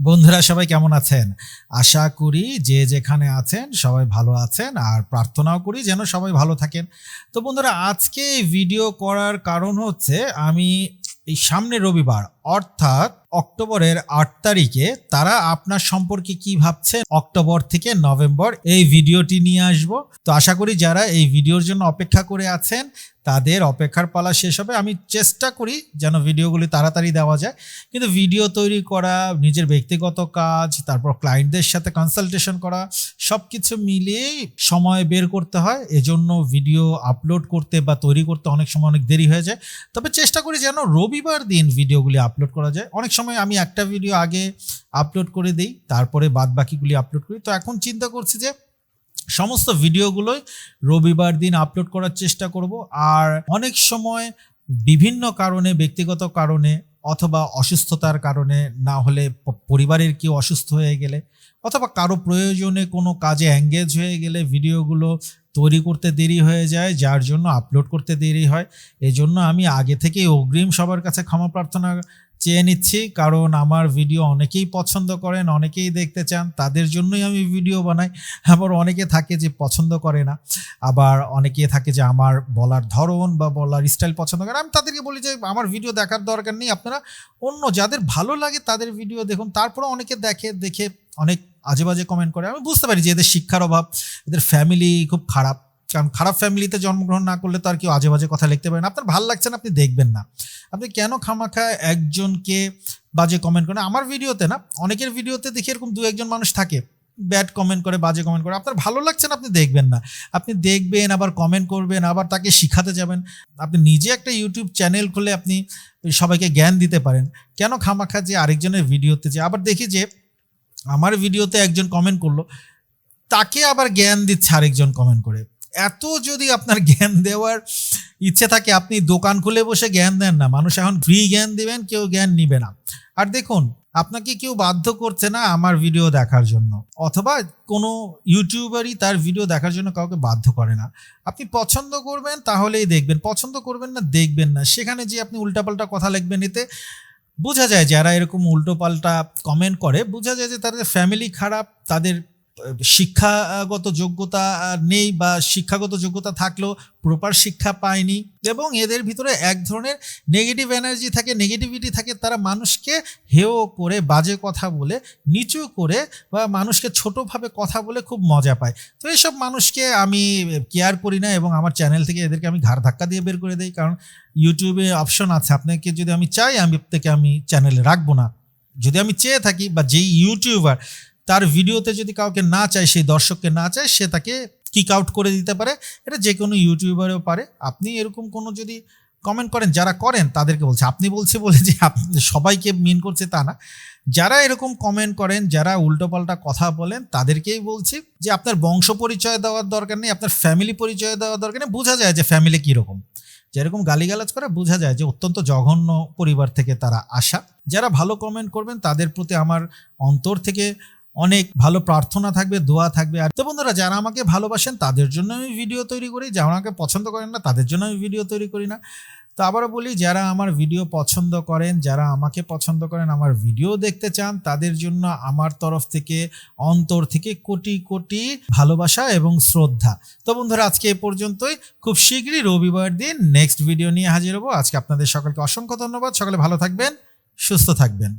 বন্ধুরা, সবাই কেমন আছেন? আশা করি যে যেখানে আছেন সবাই ভালো আছেন, আর প্রার্থনাও করি যেন সবাই ভালো থাকেন। তো বন্ধুরা, আজকে ভিডিও করার কারণ হচ্ছে আমি এই সামনে রবিবার, অর্থাৎ অক্টোবরের আট তারিখে তারা আপনার সম্পর্কে কি ভাবছেন অক্টোবর থেকে নভেম্বর এই ভিডিওটি নিয়ে আসব। তো আশা করি যারা এই ভিডিওর জন্য অপেক্ষা করে আছেন, তাদের অপেক্ষার পালা শেষ হবে। আমি চেষ্টা করি যেন ভিডিওগুলি তাড়াতাড়ি দেওয়া যায়। কিন্তু ভিডিও তৈরি করা, নিজের ব্যক্তিগত কাজ, তারপর ক্লায়েন্টদের সাথে কনসালটেশন করা সব কিছু মিলিয়েই সময় বের করতে হয়, এজন্য ভিডিও আপলোড করতে বা তৈরি করতে অনেক সময় অনেক দেরি হয়ে যায়। তবে চেষ্টা করি যেন রবিবার দিন ভিডিওগুলি আপলোড করা যায়। অনেক সময় আমি একটা ভিডিও আগে আপলোড করে দিই, তারপরে বাদ বাকিগুলি আপলোড করি। তো এখন চিন্তা করছি যে, সমস্ত ভিডিওগুলোই রবিবার দিন আপলোড করার চেষ্টা করব। আর অনেক সময় বিভিন্ন কারণে, ব্যক্তিগত কারণে অথবা অসুস্থতার কারণে না হলে পরিবারের কেউ অসুস্থ হয়ে গেলে অথবা কারও প্রয়োজনে কোনো কাজে অ্যাঙ্গেজ হয়ে গেলে ভিডিওগুলো তৈরি করতে দেরি হয়ে যায়, যার জন্য আপলোড করতে দেরি হয়। এজন্য আমি আগে থেকেই অগ্রিম সবার কাছে ক্ষমা প্রার্থনা চেয়ে নিচ্ছি, কারণ আমার ভিডিও অনেকেই পছন্দ করেন, অনেকেই দেখতে চান, তাদের জন্যই আমি ভিডিও বানাই। আবার অনেকে থাকে যে পছন্দ করে না, আবার অনেকে থাকে যে আমার বলার ধরন বা বলার স্টাইল পছন্দ করে। আমি তাদেরকে বলি যে, আমার ভিডিও দেখার দরকার নেই, আপনারা অন্য যাদের ভালো লাগে তাদের ভিডিও দেখুন। তারপরে অনেকে দেখে দেখে অনেক আজে বাজে কমেন্ট করে। আমি বুঝতে পারি যে এদের শিক্ষার অভাব, এদের ফ্যামিলি খুব খারাপ। কারণ খারাপ ফ্যামিলিতে জন্মগ্রহণ না করলে তো আর কেউ আজে বাজে কথা লিখতে পারেন আপনার ভালো লাগছে না, আপনি দেখবেন না। আপনি কেন খামাখা একজনকে বাজে কমেন্ট করেন? আমার ভিডিওতে না, অনেকের ভিডিওতে দেখি এরকম দু একজন মানুষ থাকে ব্যাড কমেন্ট করে, বাজে কমেন্ট করে। আপনার ভালো লাগছে না, আপনি দেখবেন না। আপনি দেখবেন, আবার কমেন্ট করবেন, আবার তাকে শিখাতে যাবেন। আপনি নিজে একটা ইউটিউব চ্যানেল খুলে আপনি সবাইকে জ্ঞান দিতে পারেন। কেন খামাখা যে আরেকজনের ভিডিওতে যে, আবার দেখি যে, আমার ভিডিওতে একজন কমেন্ট করল, তাকে আবার জ্ঞান দিচ্ছে আরেকজন কমেন্ট করে। এত যদি আপনার জ্ঞান দেওয়ার ইচ্ছে থাকে, আপনি দোকান খুলে বসে জ্ঞান দেন না। মানুষ এখন ফ্রি জ্ঞান দিবেন, কেউ জ্ঞান নিবে না। আর দেখুন, আপনাকে কেউ বাধ্য করছে না আমার ভিডিও দেখার জন্য। অথবা কোনো ইউটিউবারই তার ভিডিও দেখার জন্য কাউকে বাধ্য করে না। আপনি পছন্দ করবেন, তাহলেই দেখবেন। পছন্দ করবেন না, দেখবেন না। সেখানে যে আপনি উল্টাপাল্টা কথা লিখবেন, এতে বোঝা যায় যারা এরকম উল্টোপাল্টা কমেন্ট করে। বোঝা যায় যে তাদের ফ্যামিলি খারাপ, তাদের শিক্ষাগত যোগ্যতা নেই বা শিক্ষাগত যোগ্যতা থাকলেও প্রপার শিক্ষা পায়নি এবং এদের ভিতরে এক ধরনের নেগেটিভ এনার্জি থাকে নেগেটিভিটি থাকে, তারা মানুষকে হেয় করে, বাজে কথা বলে, নিচু করে বা মানুষকে ছোটোভাবে কথা বলে খুব মজা পায়। তো এইসব মানুষকে আমি কেয়ার করি না এবং আমার চ্যানেল থেকে এদেরকে আমি ঘাড় ধাক্কা দিয়ে বের করে দিই। কারণ ইউটিউবে অপশন আছে। আপনাকে যদি আমি চাই, আমি থেকে আমি চ্যানেলে রাখব না। যদি আমি চেয়ে থাকি বা যেই ইউটিউবার তার ভিডিওতে যদি কাউকে না চায়, সেই দর্শককে না চায়, সে তাকে কিক আউট করে দিতে পারে। এটা যে কোনো ইউটিউবারেও পারে। আপনি এরকম কোনো যদি কমেন্ট করেন, যারা করেন, তাদেরকে বলছে। আপনি বলছে বলে যে সবাইকে মিন করছে তা না। যারা এরকম কমেন্ট করেন, যারা উল্টোপাল্টা কথা বলেন, তাদেরকেই বলছি যে আপনার বংশ পরিচয় দেওয়ার দরকার নেই, আপনার ফ্যামিলি পরিচয় দেওয়ার দরকার নেই। বোঝা যায় যে ফ্যামিলি কীরকম। যেরকম গালিগালাজ করে, বোঝা যায় যে অত্যন্ত জঘন্য পরিবার থেকে তারা আসা। যারা ভালো কমেন্ট করবেন, তাদের প্রতি আমার অন্তর থেকে অনেক ভালো প্রার্থনা থাকবে, দোয়া থাকবে। আর তো বন্ধুরা, যারা আমাকে ভালোবাসেন, তাদের জন্য আমি ভিডিও তৈরি করি। যারা আমাকে পছন্দ করেন না, তাদের জন্য আমি ভিডিও তৈরি করি না। তো আবারও বলি, যারা আমার ভিডিও পছন্দ করেন, যারা আমাকে পছন্দ করেন, আমার ভিডিও দেখতে চান, তাদের জন্য আমার তরফ থেকে, অন্তর থেকে কোটি কোটি ভালোবাসা এবং শ্রদ্ধা। তো বন্ধুরা, আজকে এ পর্যন্তই। খুব শীঘ্রই রবিবার দিন নেক্সট ভিডিও নিয়ে হাজির হব। আজকে আপনাদের সকলকে অসংখ্য ধন্যবাদ। সকলে ভালো থাকবেন, সুস্থ থাকবেন।